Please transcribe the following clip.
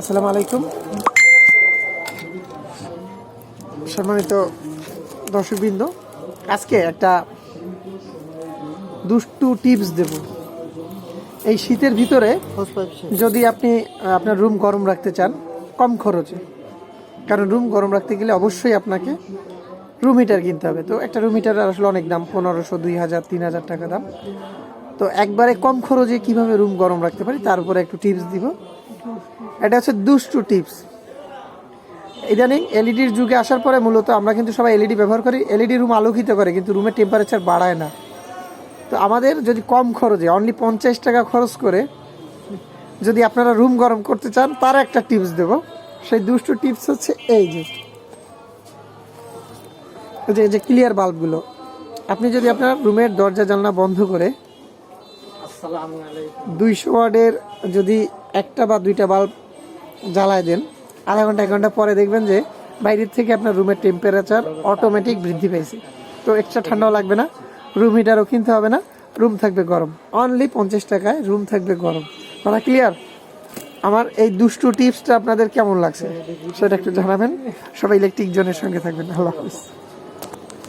আসসালামু আলাইকুম। সম্মানিত দর্শকবৃন্দ, আজকে একটা দুষ্টু টিপস দেব। এই শীতের ভিতরে যদি আপনি আপনার রুম গরম রাখতে চান, কম খরচে। কারণ রুম গরম রাখতে গেলে অবশ্যই আপনাকে রুম হিটার কিনতে হবে। তো একটা রুম হিটার আসলে অনেক দাম, পনেরোশো, দুই হাজার, তিন হাজার টাকা দাম। তো একবারে কম খরচে কীভাবে রুম গরম রাখতে পারি, তার উপরে একটু টিপস দিব। এটা হচ্ছে দুষ্টু টিপস। ইদানিং এলইডির যুগে আসার পরে মূলত আমরা কিন্তু সবাই এলইডি ব্যবহার করি। এলইডি রুম আলোকিত করে কিন্তু রুমের টেম্পারেচার বাড়ায় না। তো আমাদের যদি কম খরচে অনলি পঞ্চাশ টাকা খরচ করে যদি আপনারা রুম গরম করতে চান তার একটা টিপস দেব। সেই দুষ্টু টিপস হচ্ছে এই যে এই যে যে ক্লিয়ার বাল্বগুলো আপনি যদি আপনার রুমের দরজা জানলা বন্ধ করে দুইশো ওয়ার্ডের যদি একটা বা দুইটা বাল্ব জ্বালায় দেন। আধা ঘণ্টা, এক ঘণ্টা পরে দেখবেন যে বাইরের থেকে আপনার রুমের টেম্পারেচার অটোমেটিক বৃদ্ধি পেয়েছে তো এক্সট্রা ঠান্ডাও লাগবে না রুম হিটারও কিনতে হবে না রুম থাকবে গরম। অনলি পঞ্চাশ টাকায় রুম থাকবে গরম। কথা ক্লিয়ার আমার এই দুষ্টু টিপসটা আপনাদের কেমন লাগছে? সেটা একটু জানাবেন। সবাই ইলেকট্রিক জনের সঙ্গে থাকবেন। আল্লাহ হাফিজ।